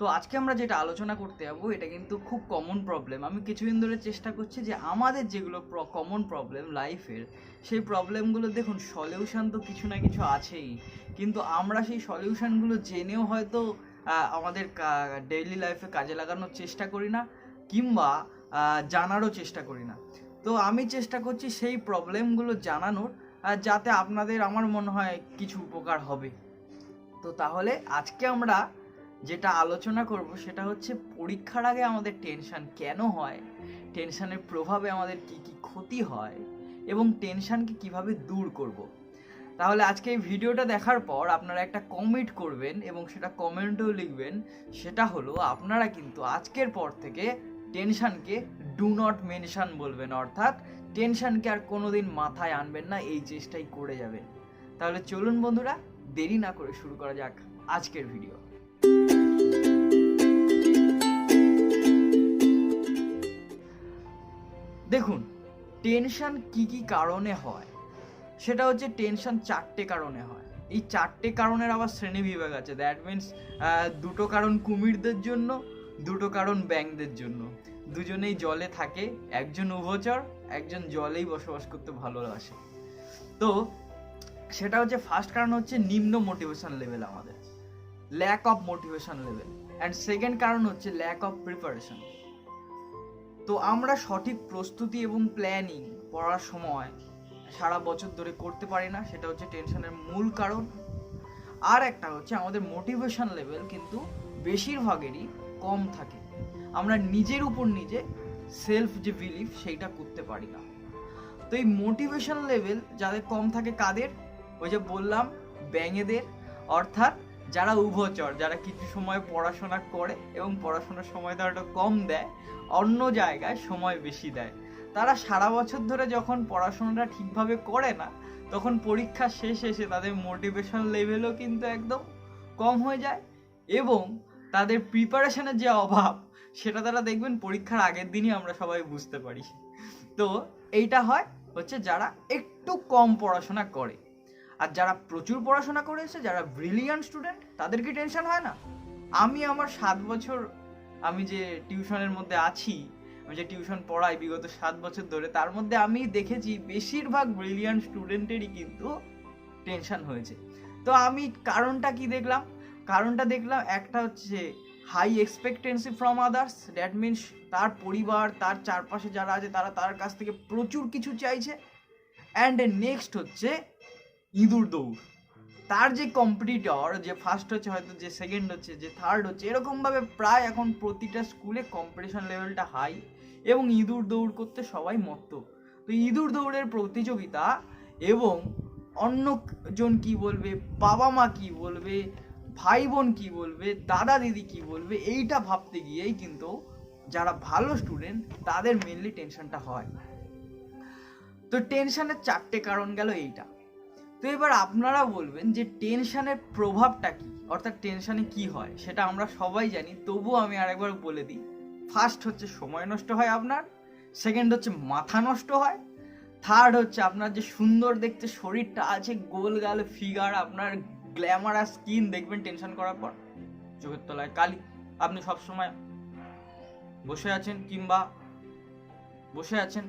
তো আজকে আমরা যেটা আলোচনা করতে যাব, এটা কিন্তু খুব কমন প্রবলেম আমি কিছুদিন ধরে চেষ্টা করছি যে আমাদের যেগুলো কমন প্রবলেম লাইফের সেই প্রবলেমগুলো দেখুন সলিউশন তো কিছু না কিছু আছেই। কিন্তু আমরা সেই সলিউশনগুলো জেনেও হয়তো আমাদের ডেইলি লাইফে কাজে লাগানোর চেষ্টা করি না, কিংবা জানারও চেষ্টা করি না। তো আমি চেষ্টা করছি সেই প্রবলেমগুলো জানানোর যাতে আপনাদের আমার মনে হয় কিছু উপকার হবে। তো তাহলে আজকে আমরা যেটা আলোচনা করব সেটা হচ্ছে পরীক্ষার আগে আমাদের টেনশন কেন হয়? টেনশনের প্রভাবে আমাদের কি কি ক্ষতি হয়? এবং টেনশনকে কীভাবে দূর করব। তাহলে আজকে এই ভিডিওটা দেখার পর আপনারা একটা কমেন্ট করবেন এবং সেটা কমেন্টেও লিখবেন। সেটা হলো আপনারা কিন্তু আজকের পর থেকে টেনশনকে ডু নট মেনশন বলবেন। অর্থাৎ টেনশনকে আর কোনোদিন মাথায় আনবেন না, এই চেষ্টাই করে যাবেন। তাহলে চলুন বন্ধুরা, দেরি না করে শুরু করা যাক আজকের ভিডিও দেখুন টেনশন কি কি কারণে হয়? সেটা হচ্ছে টেনশন চারটে কারণে হয়। এই চারটে কারণের আবার শ্রেণি বিভাগ আছে। দ্যাট মিন্স দুটো কারণ কুমিরদের জন্য, দুটো কারণ ব্যাংকদের জন্য। দুজনেই জলে থাকে, একজন উভচর, একজন জলেই বসবাস করতে ভালোবাসে। তো, সেটা হচ্ছে ফার্স্ট কারণ হচ্ছে নিম্ন মোটিভেশন লেভেল আমাদের। Lack of motivation level and second কারণ হচ্ছে ল্যাক অফ প্রিপারেশন তো আমরা সঠিক প্রস্তুতি এবং প্ল্যানিং পড়ার সময় সারা বছর ধরে করতে পারি না, সেটা হচ্ছে টেনশনের মূল কারণ। আর একটা হচ্ছে আমাদের মোটিভেশন লেভেল কিন্তু বেশিরভাগেরই কম থাকে। আমরা নিজের উপর নিজে সেলফ যে বিলিফ সেইটা করতে পারি না। তো এই মোটিভেশন লেভেল যাদের কম থাকে কাদের? ওই যে বললাম, ব্যাঙেদের। অর্থাৎ যারা উভচর, যারা কিছু সময় পড়াশোনা করে এবং পড়াশোনার সময় তারা কম দেয়, অন্য জায়গায় সময় বেশি দেয়। তারা সারা বছর ধরে যখন পড়াশোনাটা ঠিকভাবে করে না, তখন পরীক্ষা শেষ এসে তাদের মোটিভেশন লেভেলও কিন্তু একদম কম হয়ে যায় এবং তাদের প্রিপারেশনের যে অভাব, সেটা তারা দেখবেন পরীক্ষার আগের দিনই আমরা সবাই বুঝতে পারি। তো এইটা হয় হচ্ছে যারা একটু কম পড়াশোনা করে। আর যারা প্রচুর পড়াশোনা করেছে যারা ব্রিলিয়ান্ট স্টুডেন্ট তাদের কি টেনশন হয় না। আমি আমার সাত বছর আমি যে টিউশনের মধ্যে আছি, আমি যে টিউশন পড়াই বিগত সাত বছর ধরে, তার মধ্যে আমি দেখেছি বেশিরভাগ ব্রিলিয়ান্ট স্টুডেন্টেরই কিন্তু টেনশন হয়েছে। তো আমি কারণটা কি দেখলাম? কারণটা দেখলাম একটা হচ্ছে high expectancy from others that means তার পরিবার, তার চারপাশে যারা আছে, তারা তার কাছ থেকে প্রচুর কিছু চাইছে। অ্যান্ড নেক্সট হচ্ছে ইঁদুর দৌড়। তার যে কম্পিটিটর যে ফার্স্ট হচ্ছে হয়তো, যে সেকেন্ড হচ্ছে, যে থার্ড হচ্ছে, এরকমভাবে প্রায় এখন প্রতিটা স্কুলে কম্পিটিশন লেভেলটা হাই এবং ইঁদুর দৌড় করতে সবাই মত্ত। তো ইঁদুর দৌড়ের প্রতিযোগিতা এবং অন্যজন কি বলবে, বাবা মা কি বলবে, ভাই বোন কি বলবে, দাদা দিদি কি বলবে, এইটা ভাবতে গিয়েই কিন্তু যারা ভালো স্টুডেন্ট তাদের মেনলি টেনশনটা হয়। তো টেনশনের চারটে কারণ গেল এইটা। তো এবার আপনারা বলবেন যে টেনশনের প্রভাবটা কি? অর্থাৎ টেনশনে কি হয়? সেটা আমরা সবাই জানি, তবুও আমি আরেকবার বলে দিই। ফার্স্ট হচ্ছে সময় নষ্ট হয় আপনার সেকেন্ড হচ্ছে মাথা নষ্ট হয় থার্ড হচ্ছে আপনার যে সুন্দর দেখতে শরীরটা আছে, গোল গাল ফিগার আপনার গ্ল্যামারাস স্কিন দেখবেন টেনশন করার পর, চোখের তলায় কালি। আপনি সবসময় বসে আছেন কিংবা বসে আছেন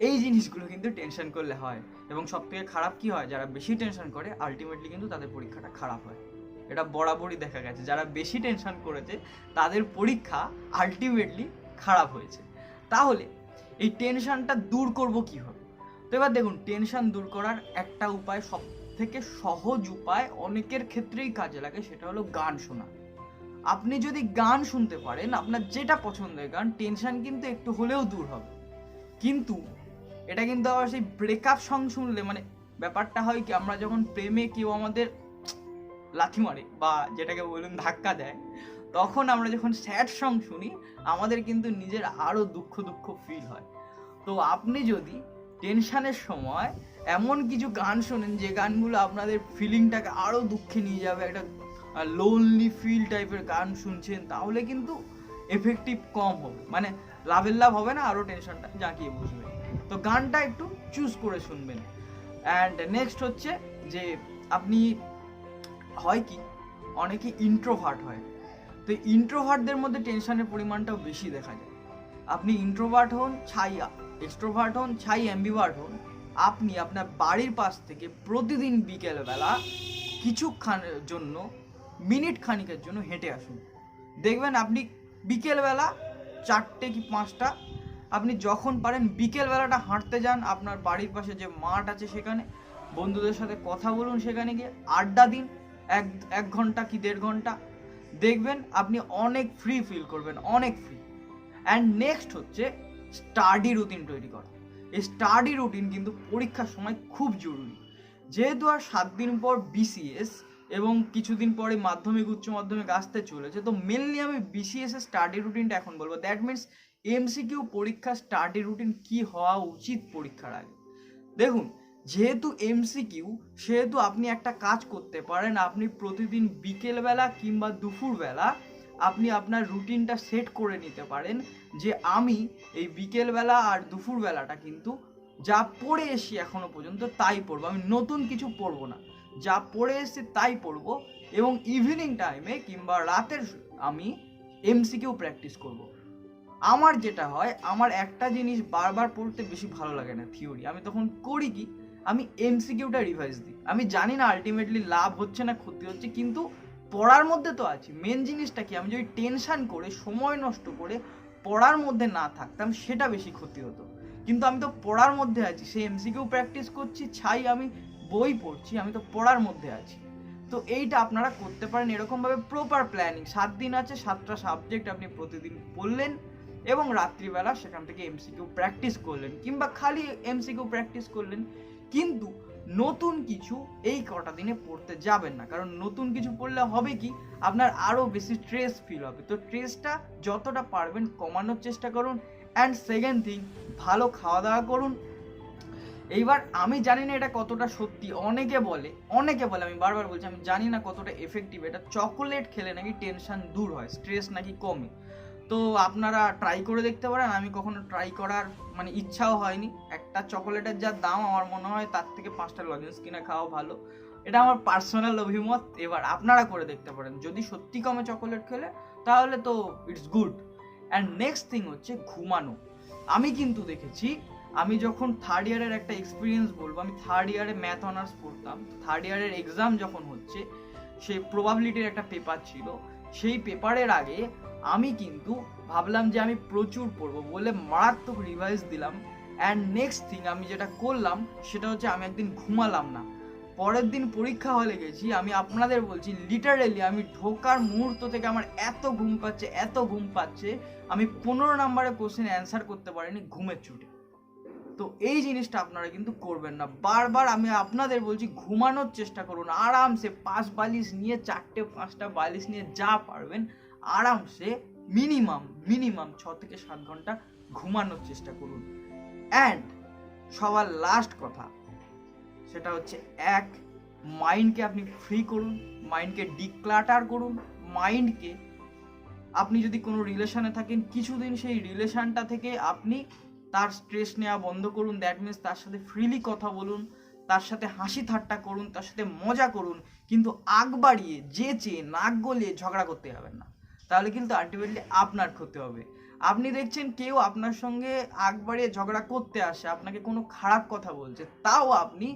এই জিনিসগুলো কিন্তু টেনশন করলে হয়। এবং সব থেকে খারাপ কি হয়? যারা বেশি টেনশন করে আলটিমেটলি কিন্তু তাদের পরীক্ষাটা খারাপ হয়। এটা বরাবরই দেখা গেছে। যারা বেশি টেনশন করেছে, তাদের পরীক্ষা আলটিমেটলি খারাপ হয়েছে। তাহলে এই টেনশনটা দূর করব কীভাবে? তো এবার দেখুন টেনশন দূর করার একটা উপায় সব থেকে সহজ উপায় অনেকের ক্ষেত্রেই কাজে লাগে, সেটা হলো গান শোনা। আপনি যদি গান শুনতে পারেন, আপনার যেটা পছন্দের গান টেনশন কিন্তু একটু হলেও দূর হবে। কিন্তু এটা কিন্তু আবার সেই ব্রেকআপ সং শুনলে মানে ব্যাপারটা হয় কি, আমরা যখন প্রেমে কেউ আমাদের লাথি মারে বা যেটাকে বলুন ধাক্কা দেয়, তখন আমরা যখন স্যাড সং শুনি, আমাদের কিন্তু নিজের আরও দুঃখ দুঃখ ফিল হয়। তো আপনি যদি টেনশানের সময় এমন কিছু গান শোনেন, যে গানগুলো আপনাদের ফিলিংটাকে আরও দুঃখে নিয়ে যাবে, একটা লোনলি ফিল টাইপের গান শুনছেন, তাহলে কিন্তু এফেক্টিভ কম হবে। মানে লাভের লাভ হবে না আরও টেনশনটা জাঁকিয়ে বসবে। তো গানটা একটু চুজ করে শুনবেন। অ্যান্ড নেক্সট হচ্ছে যে আপনি, হয় কি, অনেকে ইন্ট্রোভার্ট হয়। তো ইন্ট্রোভার্টদের মধ্যে টেনশনের পরিমাণটাও বেশি দেখা যায়। আপনি ইন্ট্রোভার্ট হন, ছাই এক্সট্রোভার্ট হন, ছাই অ্যাম্বিভার্ট হন, আপনি আপনার বাড়ির পাশ থেকে প্রতিদিন বিকেলবেলা কিছুক্ষণের জন্য মিনিট খানিকের জন্য হেঁটে আসুন। দেখবেন আপনি বিকেলবেলা চারটে কি পাঁচটা আপনি যখন পারেন, বিকেলবেলাটা হাঁটতে যান, আপনার বাড়ির পাশে যে মাঠ আছে সেখানে। বন্ধুদের সাথে কথা বলুন সেখানে গিয়ে। আড্ডা দিন, এক এক ঘণ্টা কি দেড় ঘণ্টা। দেখবেন আপনি অনেক ফ্রি ফিল করবেন, অনেক ফ্রি অ্যান্ড নেক্সট হচ্ছে স্টাডি রুটিন তৈরি করা। এই স্টাডি রুটিন কিন্তু পরীক্ষার সময় খুব জরুরি। যেহেতু আর সাত দিন পর বিসিএস এবং কিছুদিন পরে মাধ্যমিক, উচ্চ মাধ্যমিক আসতে চলেছে, তো মেনলি আমি বিসিএস এর স্টাডি রুটিনটা এখন বলব। দ্যাট মিনস এমসিকিউ পরীক্ষার স্টাডি রুটিন কি হওয়া উচিত পরীক্ষার আগে? দেখুন, যেহেতু এমসিকিউ সেহেতু আপনি একটা কাজ করতে পারেন, আপনি প্রতিদিন বিকেলবেলা কিংবা দুপুরবেলা আপনি আপনার রুটিনটা সেট করে নিতে পারেন যে আমি এই বিকেলবেলা আর দুপুরবেলাটা কিন্তু যা পড়ে এসি এখনও পর্যন্ত তাই পড়ব। আমি নতুন কিছু পড়ব না। যা পড়ে এসেছি তাই পড়ব এবং ইভিনিং টাইমে কিংবা রাতের আমি এমসিকিউ প্র্যাকটিস করব। আমার যেটা হয়, আমার একটা জিনিস বারবার পড়তে বেশি ভালো লাগে না থিওরি আমি তখন করি কি, আমি এমসিকিউটা রিভাইজ দিই। আমি জানি না আলটিমেটলি লাভ হচ্ছে না ক্ষতি হচ্ছে, কিন্তু পড়ার মধ্যে তো আছি। মেন জিনিসটা কি, আমি যদি টেনশান করে, সময় নষ্ট করে পড়ার মধ্যে না থাকতাম, সেটা বেশি ক্ষতি হতো। কিন্তু আমি তো পড়ার মধ্যে আছি সে এমসিকিউ প্র্যাকটিস করছি, ছাই আমি বই পড়ছি, আমি তো পড়ার মধ্যে আছি। তো এইটা আপনারা করতে পারেন এরকমভাবে প্রপার প্ল্যানিং সাত দিন আছে, সাতটা সাবজেক্ট আপনি প্রতিদিন পড়লেন এবং রাত্রিবেলা সেখান থেকে এমসিকিউ প্র্যাকটিস করলেন, কিংবা খালি এমসিকিউ প্র্যাকটিস করলেন, কিন্তু নতুন কিছু এই কটা দিনে পড়তে যাবেন না। কারণ নতুন কিছু পড়লে হবে কি? আপনার আরও বেশি স্ট্রেস ফিল হবে। তো স্ট্রেসটা যতটা পারবেন কমানোর চেষ্টা করুন। অ্যান্ড সেকেন্ড থিং ভালো খাওয়া দাওয়া করুন। এইবার আমি জানি না এটা কতটা সত্যি। অনেকে বলে অনেকে বলে, আমি বারবার বলছি, আমি জানি না কতটা এফেক্টিভ এটা চকোলেট খেলে নাকি টেনশন দূর হয় স্ট্রেস নাকি কমে। তো আপনারা ট্রাই করে দেখতে পারেন। আমি কখনো ট্রাই করার মানে ইচ্ছাও হয়নি। একটা চকোলেটের যা দাম, আমার মনে হয় তার থেকে পাঁচটা লজেন্স কিনে খাওয়া ভালো। এটা আমার পার্সোনাল অভিমত। এবার আপনারা করে দেখতে পারেন। যদি সত্যি কমে চকোলেট খেলে, তাহলে তো it's good and next thing হচ্ছে ঘুমানো। আমি কিন্তু দেখেছি, আমি যখন থার্ড ইয়ারের একটা এক্সপিরিয়েন্স বলব, আমি থার্ড ইয়ারে ম্যাথ অনার্স পড়তাম। থার্ড ইয়ারের এক্সাম যখন হচ্ছে, সেই প্রবাবিলিটির একটা পেপার ছিল। সেই পেপারের আগে আমি কিন্তু ভাবলাম যে আমি প্রচুর পড়ব বলে মারাত্মক রিভাইজ দিলাম। অ্যান্ড নেক্সট থিং আমি যেটা করলাম, সেটা হচ্ছে আমি একদিন ঘুমালাম না। পরের দিন পরীক্ষা হলে গেছি, আমি আপনাদের বলছি লিটারেলি আমি ঢোকার মুহূর্ত থেকে আমার এত ঘুম পাচ্ছে, এত ঘুম পাচ্ছে, আমি পনেরো নাম্বারের কোশ্চেন অ্যান্সার করতে পারিনি ঘুমের ছুটে তো এই জিনিসটা আপনারা কিন্তু করবেন না। বারবার আমি আপনাদের বলছি, ঘুমানোর চেষ্টা করুন, আরামসে পাঁচ বালিশ নিয়ে, চারটে, পাঁচটা বালিশ নিয়ে যা পারবেন আরামসে মিনিমাম মিনিমাম ছ থেকে সাত ঘণ্টা ঘুমানোর চেষ্টা করুন। অ্যান্ড সবার লাস্ট কথা, সেটা হচ্ছে এক মাইন্ডকে আপনি ফ্রি করুন মাইন্ডকে ডিক্লাটার করুন মাইন্ডকে আপনি যদি কোনো রিলেশনে থাকেন, কিছুদিন সেই রিলেশনটা থেকে আপনি তার স্ট্রেস নেওয়া বন্ধ করুন। দ্যাট মিনস তার সাথে ফ্রিলি কথা বলুন, তার সাথে হাসি ঠাট্টা করুন, তার সাথে মজা করুন, কিন্তু আগ বাড়িয়ে যে চেয়ে নাক গলিয়ে ঝগড়া করতে যাবেন না। তাহলে কিন্তু আলটিমেটলি আপনার ক্ষতি হবে। আপনি দেখছেন কেউ আপনার সঙ্গে আগ বাড়িয়ে ঝগড়া করতে আসে, আপনাকে কোনো খারাপ কথা বলছে, তাও আপনি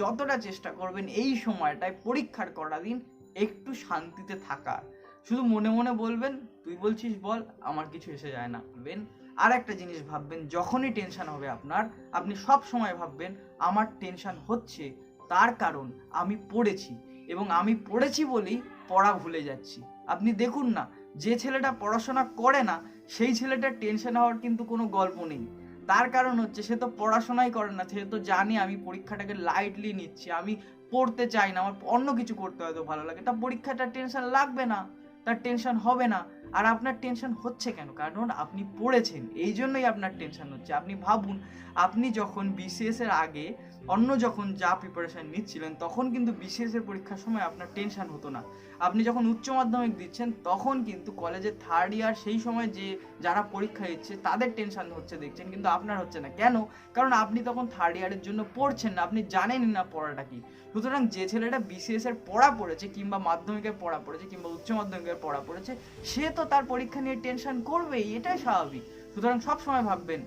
যতটা চেষ্টা করবেন এই সময়টায় পরীক্ষার করা দিন একটু শান্তিতে থাকার শুধু মনে মনে বলবেন, তুই বলছিস বল, আমার কিছু এসে যায় না। ভাববেন আর একটা জিনিস ভাববেন, যখনই টেনশন হবে আপনার, আপনি সব সময় ভাববেন, আমার টেনশন হচ্ছে, তার কারণ আমি পড়েছি এবং আমি পড়েছি বলেই পড়া ভুলে যাচ্ছি। আপনি দেখুন না যে ছেলেটা পড়াশোনা করে না, সেই ছেলেটার টেনশন হওয়ার কিন্তু কোনো গল্প নেই। তার কারণ হচ্ছে, সে তো পড়াশোনাই করে না, সে তো জানে আমি পরীক্ষাটাকে লাইটলি নিচ্ছি, আমি পড়তে চাই না, আমার অন্য কিছু করতে হয়তো ভালো লাগে। তা পরীক্ষাটা টেনশন লাগবে না, তার টেনশন হবে না। আর আপনার টেনশন হচ্ছে কেন? কারণ আপনি পড়েছেন, এই জন্যই আপনার টেনশন হচ্ছে। আপনি ভাবুন, আপনি যখন বিসিএস এর আগে অন্য যখন যা প্রিপারেশন নিচ্ছিলেন, তখন কিন্তু বিসিএস এর পরীক্ষার সময় আপনার টেনশন হতো না। আপনি যখন উচ্চ মাধ্যমিক দিচ্ছেন, তখন কিন্তু কলেজের থার্ড ইয়ার সেই সময় যে যারা পরীক্ষা দিচ্ছে, তাদের টেনশন হচ্ছে, দেখছেন। কিন্তু আপনার হচ্ছে না। কেন? কারণ আপনি তখন থার্ড ইয়ারের জন্য পড়ছেন না, আপনি জানেনই না পড়াটা কি। সুতরাং যে ছেলেটা বিসিএস এর পড়া পড়েছে কিংবা মাধ্যমিকের পড়া পড়েছে কিংবা উচ্চ মাধ্যমিকের পড়া পড়েছে, সে তো তার পরীক্ষা নিয়ে টেনশন করবেই, এটাই স্বাভাবিক। সুতরাং সবসময় ভাববেন,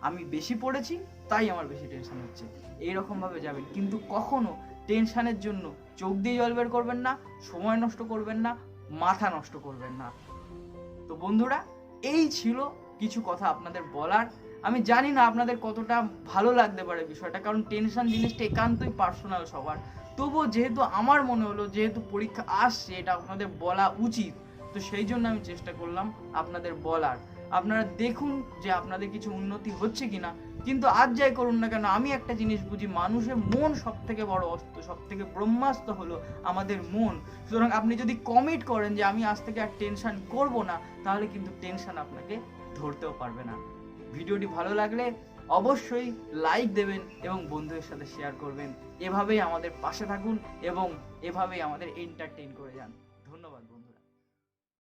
আমি বেশি পড়েছি, তাই আমার বেশি টেনশন হচ্ছে। এইরকম ভাবে যাবেন। কিন্তু কখনো টেনশনের জন্য চোখ দিয়ে জল বের করবেন না, সময় নষ্ট করবেন না, মাথা নষ্ট করবেন না। তো বন্ধুরা, এই ছিল কিছু কথা আপনাদের বলার। আমি জানি না আপনাদের কতটা ভালো লাগতে পারে বিষয়টা, কারণ টেনশন জিনিসটা একান্তই পার্সোনাল সবার। তবুও যেহেতু আমার মনে হলো, যেহেতু পরীক্ষা আসছে, এটা আপনাদের বলা উচিত। তো সেই জন্য আমি চেষ্টা করলাম আপনাদের বলার। আপনারা দেখুন যে আপনাদের কিছু উন্নতি হচ্ছে কিনা। কিন্তু আজ যাই করুন না কেন, আমি একটা জিনিস বুঝি, মানুষের মন সব থেকে বড় অস্ত্র সব থেকে ব্রহ্মাস্ত্র হলো আমাদের মন। সুতরাং আপনি যদি কমিট করেন যে আমি আজ থেকে আর টেনশন করব না, তাহলে কিন্তু টেনশন আপনাকে ধরতেও পারবে না। ভিডিওটি ভালো লাগলে অবশ্যই লাইক দেবেন এবং বন্ধুদের সাথে শেয়ার করবেন। এভাবেই আমাদের পাশে থাকুন এবং এভাবেই আমাদের এন্টারটেইন করে যান।